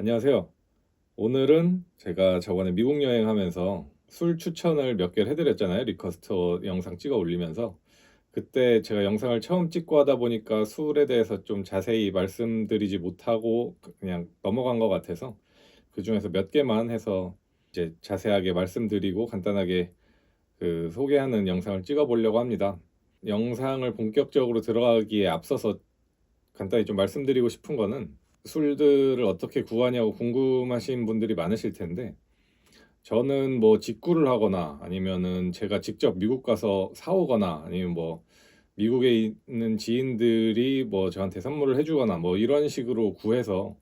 안녕하세요. 오늘은 제가 저번에 미국 여행하면서 술 추천을 몇 개를 해드렸잖아요. 리커스터 영상 찍어 올리면서. 그때 제가 영상을 처음 찍고 하다 보니까 술에 대해서 좀 자세히 말씀드리지 못하고 그냥 넘어간 것 같아서 그 중에서 몇 개만 해서 이제 자세하게 말씀드리고 간단하게 그 소개하는 영상을 찍어 보려고 합니다. 영상을 본격적으로 들어가기에 앞서서 간단히 좀 말씀드리고 싶은 거는 술들을 어떻게 구하냐고 궁금하신 분들이 많으실 텐데 저는 뭐 직구를 하거나 아니면은 제가 직접 미국 가서 사오거나 아니면 뭐 미국에 있는 지인들이 뭐 저한테 선물을 해주거나 뭐 이런 식으로 구해서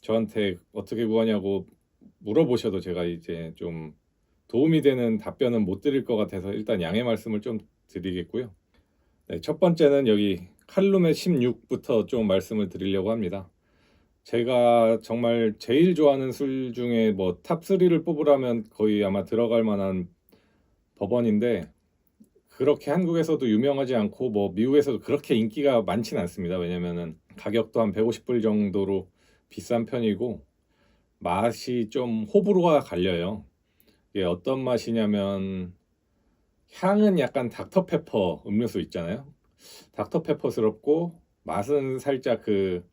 저한테 어떻게 구하냐고 물어보셔도 제가 이제 좀 도움이 되는 답변은 못 드릴 것 같아서 일단 양해 말씀을 좀 드리겠고요. 네, 첫 번째는 여기 칼룸의 16부터 좀 말씀을 드리려고 합니다. 제가 정말 제일 좋아하는 술 중에 뭐 탑 3를 뽑으라면 거의 아마 들어갈 만한 법원인데 그렇게 한국에서도 유명하지 않고 뭐 미국에서도 그렇게 인기가 많지는 않습니다. 왜냐면은 가격도 한 150불 정도로 비싼 편이고 맛이 좀 호불호가 갈려요. 이게 어떤 맛이냐면 향은 약간 닥터페퍼 음료수 있잖아요. 닥터페퍼스럽고 맛은 살짝 그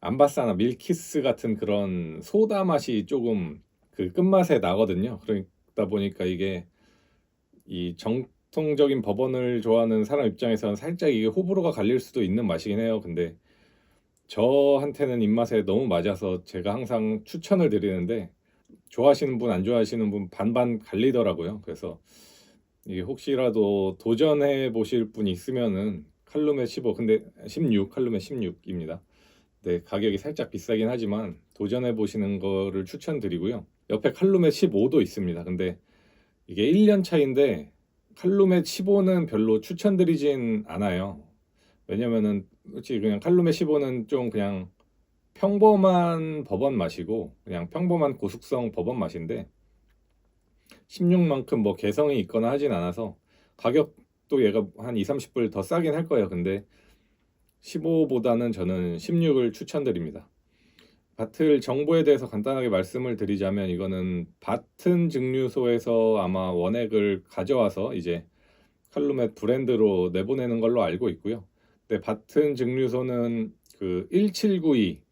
암바사나 밀키스 같은 그런 소다 맛이 조금 그 끝맛에 나거든요. 그러다 보니까 이게 이 정통적인 버번을 좋아하는 사람 입장에서는 살짝 이게 호불호가 갈릴 수도 있는 맛이긴 해요. 근데 저한테는 입맛에 너무 맞아서 제가 항상 추천을 드리는데 좋아하시는 분, 안 좋아하시는 분 반반 갈리더라고요. 그래서 이게 혹시라도 도전해 보실 분 있으면은 칼룸의 15, 근데 16, 칼룸의 16입니다. 네, 가격이 살짝 비싸긴 하지만 도전해 보시는 거를 추천드리고요. 옆에 칼룸의 15도 있습니다. 근데 이게 1년 차인데 칼룸의 15는 별로 추천드리진 않아요. 왜냐면은 솔직히 그냥 칼룸의 15는 좀 그냥 평범한 버번 맛이고 그냥 평범한 고숙성 버번 맛인데 16만큼 뭐 개성이 있거나 하진 않아서 가격도 얘가 한 2, 30불 더 싸긴 할 거예요. 근데 15보다는 저는 16을 추천드립니다. 바틀 정보에 대해서 간단하게 말씀을 드리자면 이거는 바튼 증류소에서 아마 원액을 가져와서 이제 칼룸의 브랜드로 내보내는 걸로 알고 있고요. 근데 바튼 증류소는 그 1792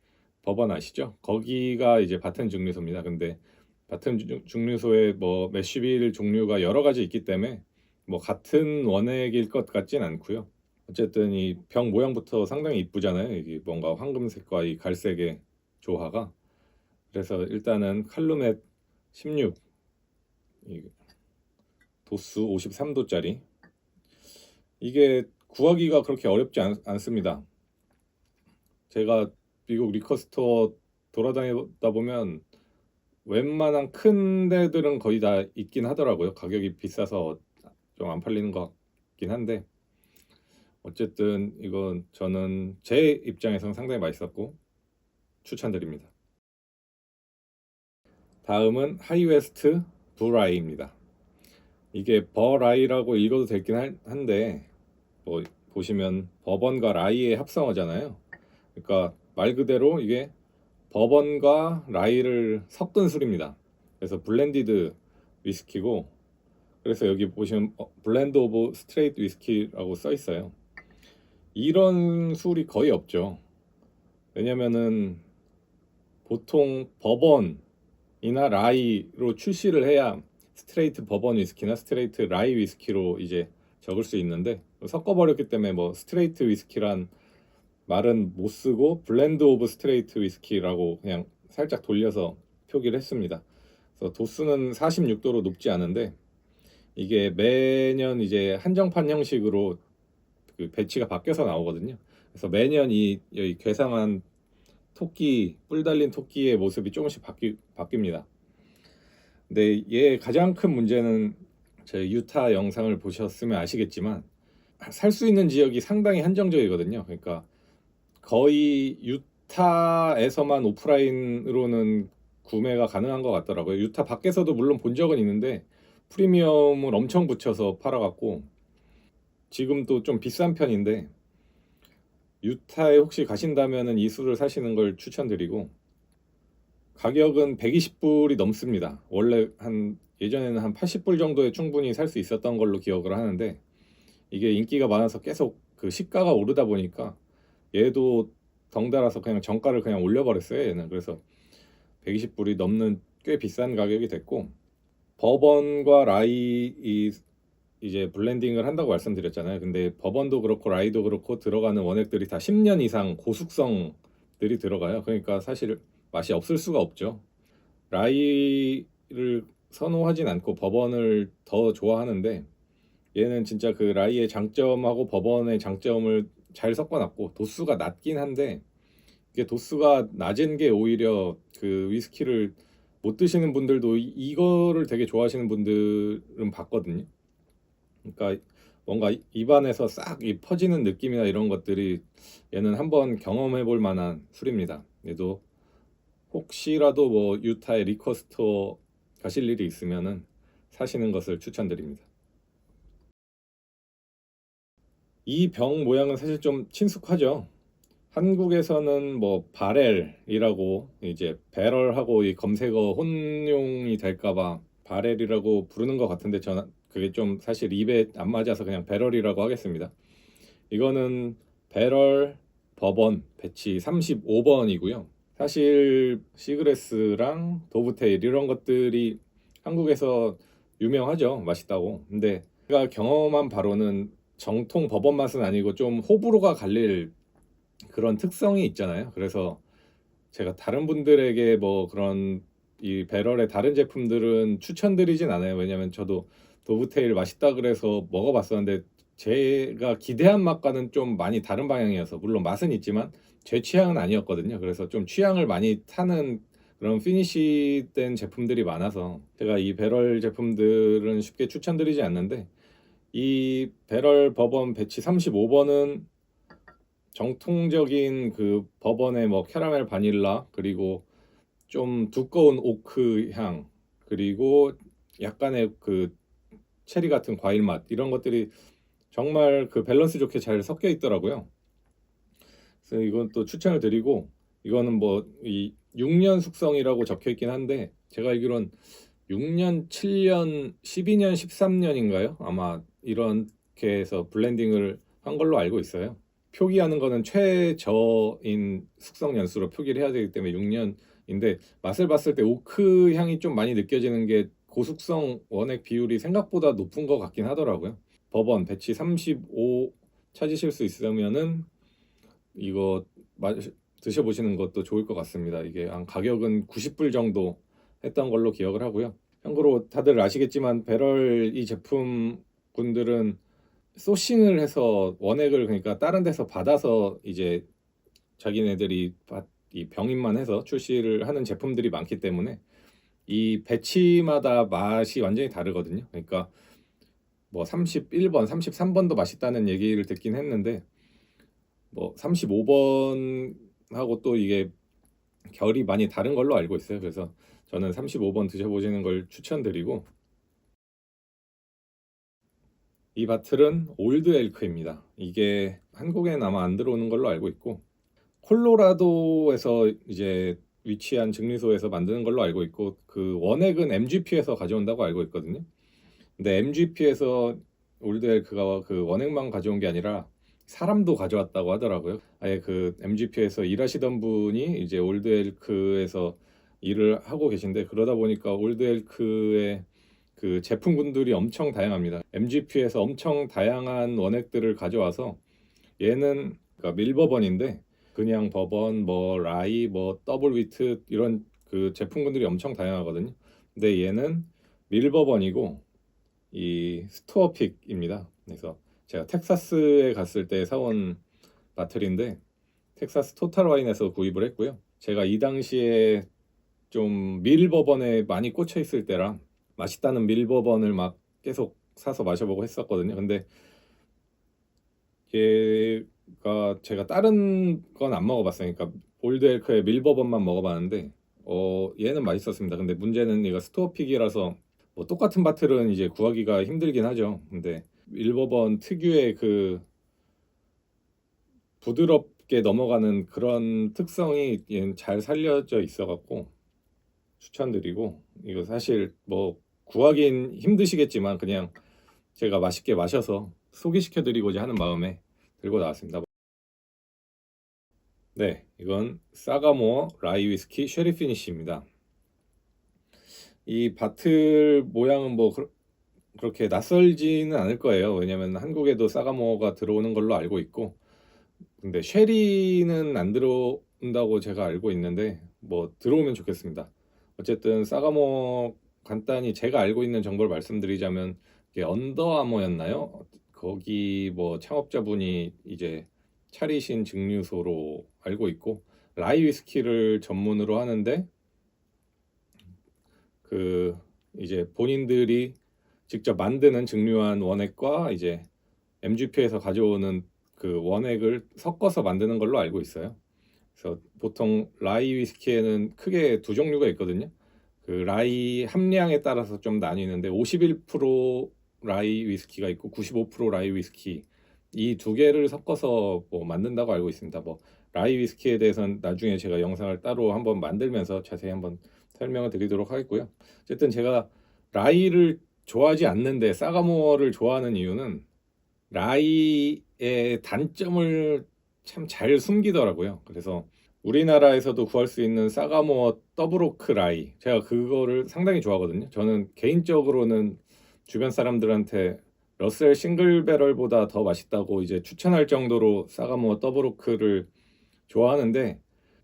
법원 아시죠? 거기가 이제 바튼 증류소입니다. 근데 바튼 중- 증류소에 뭐 메쉬빌 종류가 여러 가지 있기 때문에 뭐 같은 원액일 것 같진 않고요. 어쨌든 이 병 모양부터 상당히 이쁘잖아요. 이게 뭔가 황금색과 이 갈색의 조화가. 그래서 일단은 칼루멧 16이 도수 53도짜리 이게 구하기가 그렇게 어렵지 않, 않습니다. 제가 미국 리커스토어 돌아다니다 보면 웬만한 큰 데들은 거의 다 있긴 하더라고요. 가격이 비싸서 좀 안 팔리는 것 같긴 한데 어쨌든 이건 저는 제 입장에서는 상당히 맛있었고 추천드립니다. 다음은 하이웨스트 브라이입니다. 이게 버라이라고 읽어도 되긴 할- 한데 뭐 보시면 버번과 라이의 합성어잖아요. 그러니까 말 그대로 이게 버번과 라이를 섞은 술입니다. 그래서 블렌디드 위스키고 그래서 여기 보시면 어, 블렌드 오브 스트레이트 위스키라고 써 있어요. 이런 술이 거의 없죠. 왜냐면은 보통 버번이나 라이로 출시를 해야 스트레이트 버번 위스키나 스트레이트 라이 위스키로 이제 적을 수 있는데 섞어버렸기 때문에 뭐 스트레이트 위스키란 말은 못 쓰고 블렌드 오브 스트레이트 위스키라고 그냥 살짝 돌려서 표기를 했습니다. 그래서 도수는 46도로 높지 않은데 이게 매년 이제 한정판 형식으로 그 배치가 바뀌어서 나오거든요. 그래서 매년 이 여기 괴상한 토끼 뿔 달린 토끼의 모습이 조금씩 바뀌, 바뀝니다. 근데 얘 가장 큰 문제는 제 유타 영상을 보셨으면 아시겠지만 살 수 있는 지역이 상당히 한정적이거든요. 그러니까 거의 유타에서만 오프라인으로는 구매가 가능한 것 같더라고요. 유타 밖에서도 물론 본 적은 있는데 프리미엄을 엄청 붙여서 팔아갖고 지금도 좀 비싼 편인데 유타에 혹시 가신다면은 이 술을 사시는 걸 추천드리고 가격은 120불이 넘습니다. 원래 한 예전에는 한 80불 정도에 충분히 살 수 있었던 걸로 기억을 하는데 이게 인기가 많아서 계속 그 시가가 오르다 보니까 얘도 덩달아서 그냥 정가를 그냥 올려버렸어요. 얘는 그래서 120불이 넘는 꽤 비싼 가격이 됐고 버번과 라이 이 이제 블렌딩을 한다고 말씀드렸잖아요. 근데 버번도 그렇고 라이도 그렇고 들어가는 원액들이 다 10년 이상 고숙성들이 들어가요. 그러니까 사실 맛이 없을 수가 없죠. 라이를 선호하진 않고 버번을 더 좋아하는데 얘는 진짜 그 라이의 장점하고 버번의 장점을 잘 섞어놨고 도수가 낮긴 한데 이게 도수가 낮은 게 오히려 그 위스키를 못 드시는 분들도 이- 이거를 되게 좋아하시는 분들은 봤거든요. 그러니까 뭔가 입안에서 싹이 퍼지는 느낌이나 이런 것들이 얘는 한번 경험해 볼 만한 술입니다. 얘도 혹시라도 뭐 유타의 리커 스토어 가실 일이 있으면은 사시는 것을 추천드립니다. 이 병 모양은 사실 좀 친숙하죠. 한국에서는 뭐 바렐이라고 이제 배럴하고 이 검색어 혼용이 될까봐 바렐이라고 부르는 것 같은데 저는 그게 좀 사실 입에 안 맞아서 그냥 배럴이라고 하겠습니다. 이거는 배럴 버번 배치 35번이고요. 사실 시그레스랑 도브테일 이런 것들이 한국에서 유명하죠. 맛있다고. 근데 제가 경험한 바로는 정통 버번 맛은 아니고 좀 호불호가 갈릴 그런 특성이 있잖아요. 그래서 제가 다른 분들에게 뭐 그런 이 배럴의 다른 제품들은 추천드리진 않아요. 왜냐면 저도 도브테일 맛있다 그래서 먹어봤었는데 제가 기대한 맛과는 좀 많이 다른 방향이어서 물론 맛은 있지만 제 취향은 아니었거든요. 그래서 좀 취향을 많이 타는 그런 피니시된 제품들이 많아서 제가 이 배럴 제품들은 쉽게 추천드리지 않는데 이 배럴 버번 배치 35번은 정통적인 그 버번의 뭐 캐러멜 바닐라 그리고 좀 두꺼운 오크 향 그리고 약간의 그 체리 같은 과일 맛 이런 것들이 정말 그 밸런스 좋게 잘 섞여 있더라고요. 그래서 이건 또 추천을 드리고 이거는 뭐 이 6년 숙성이라고 적혀 있긴 한데 제가 알기론 6년, 7년, 12년, 13년인가요? 아마 이렇게 해서 블렌딩을 한 걸로 알고 있어요. 표기하는 거는 최저인 숙성 연수로 표기를 해야 되기 때문에 6년인데 맛을 봤을 때 오크 향이 좀 많이 느껴지는 게 고숙성 원액 비율이 생각보다 높은 것 같긴 하더라고요. 버번 배치 35 찾으실 수 있으면은 이거 마- 드셔보시는 것도 좋을 것 같습니다. 이게 한 가격은 90불 정도 했던 걸로 기억을 하고요. 참고로 다들 아시겠지만 배럴 이 제품 분들은 소싱을 해서 원액을 그러니까 다른 데서 받아서 이제 자기네들이 받- 이 병인만 해서 출시를 하는 제품들이 많기 때문에 이 배치마다 맛이 완전히 다르거든요. 그러니까 뭐 31번, 33번도 맛있다는 얘기를 듣긴 했는데 뭐 35번하고 또 이게 결이 많이 다른 걸로 알고 있어요. 그래서 저는 35번 드셔보시는 걸 추천드리고 이 바틀은 올드 엘크입니다. 이게 한국엔 아마 안 들어오는 걸로 알고 있고 콜로라도에서 이제 위치한 증류소에서 만드는 걸로 알고 있고 그 원액은 MGP에서 가져온다고 알고 있거든요. 근데 MGP에서 올드 엘크가 그 원액만 가져온 게 아니라 사람도 가져왔다고 하더라고요. 아예 그 MGP에서 일하시던 분이 이제 올드 엘크에서 일을 하고 계신데 그러다 보니까 올드 엘크의 그 제품군들이 엄청 다양합니다. MGP에서 엄청 다양한 원액들을 가져와서 얘는 그러니까 밀버번인데 그냥 버번, 뭐 라이, 뭐 더블 위트 이런 그 제품군들이 엄청 다양하거든요. 근데 얘는 밀버번이고 이 스토어픽입니다. 그래서 제가 텍사스에 갔을 때 사온 바틀인데 텍사스 토탈 와인에서 구입을 했고요. 제가 이 당시에 좀 밀버번에 많이 꽂혀 있을 때랑 맛있다는 밀버번을 막 계속 사서 마셔보고 했었거든요. 근데 얘 가 제가 다른 건 안 먹어봤어요. 그러니까 올드 엘크의 밀버번만 먹어봤는데 어 얘는 맛있었습니다. 근데 문제는 얘가 스토어픽이라서 뭐 똑같은 바틀은 이제 구하기가 힘들긴 하죠. 근데 밀버번 특유의 그 부드럽게 넘어가는 그런 특성이 얘는 잘 살려져 있어갖고 추천드리고 이거 사실 뭐 구하긴 힘드시겠지만 그냥 제가 맛있게 마셔서 소개시켜 드리고자 하는 마음에 들고 나왔습니다. 네, 이건 사가모어 라이 위스키 쉐리 피니쉬입니다. 이 바틀 모양은 뭐 그렇- 그렇게 낯설지는 않을 거예요. 왜냐면 한국에도 사가모어가 들어오는 걸로 알고 있고 근데 쉐리는 안 들어온다고 제가 알고 있는데 뭐 들어오면 좋겠습니다. 어쨌든 사가모 간단히 제가 알고 있는 정보를 말씀드리자면 언더아머였나요? 거기 뭐 창업자분이 이제 차리신 증류소로 알고 있고 라이 위스키를 전문으로 하는데 그 이제 본인들이 직접 만드는 증류한 원액과 이제 MGP에서 가져오는 그 원액을 섞어서 만드는 걸로 알고 있어요. 그래서 보통 라이 위스키에는 크게 두 종류가 있거든요. 그 라이 함량에 따라서 좀 나뉘는데 51% 라이 위스키가 있고 95% 라이 위스키 이 두 개를 섞어서 뭐 만든다고 알고 있습니다. 뭐 라이 위스키에 대해서는 나중에 제가 영상을 따로 한번 만들면서 자세히 한번 설명을 드리도록 하겠고요. 어쨌든 제가 라이를 좋아하지 않는데 사가모어를 좋아하는 이유는 라이의 단점을 참 잘 숨기더라고요. 그래서 우리나라에서도 구할 수 있는 사가모어 더블오크 라이 제가 그거를 상당히 좋아하거든요. 저는 개인적으로는 주변 사람들한테 러셀 싱글 배럴보다 더 맛있다고 이제 추천할 정도로 사가모어 더블오크를 좋아하는데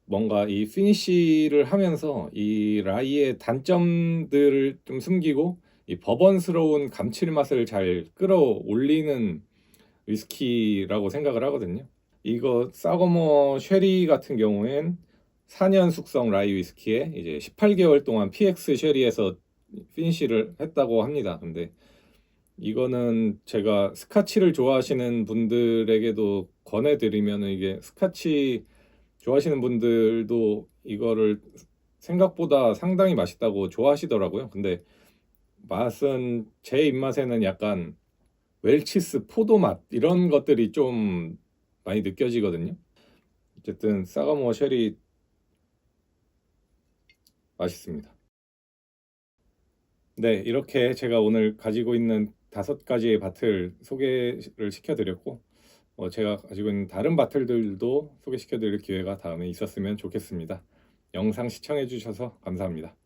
뭔가 이 피니쉬를 하면서 이 라이의 단점들을 좀 숨기고 이 버번스러운 감칠맛을 잘 끌어올리는 위스키라고 생각을 하거든요. 이거 사거머 쉐리 같은 경우엔 4년 숙성 라이 위스키에 이제 18개월 동안 PX 쉐리에서 피니쉬를 했다고 합니다. 근데 이거는 제가 스카치를 좋아하시는 분들에게도 권해드리면 이게 스카치 좋아하시는 분들도 이거를 생각보다 상당히 맛있다고 좋아하시더라고요. 근데 맛은 제 입맛에는 약간 웰치스 포도 맛 이런 것들이 좀 많이 느껴지거든요. 어쨌든 사가모어 쉐리 맛있습니다. 네, 이렇게 제가 오늘 가지고 있는 다섯 가지의 밭을 소개를 시켜드렸고, 어, 제가 가지고 있는 다른 밭들도 소개시켜드릴 기회가 다음에 있었으면 좋겠습니다. 영상 시청해주셔서 감사합니다.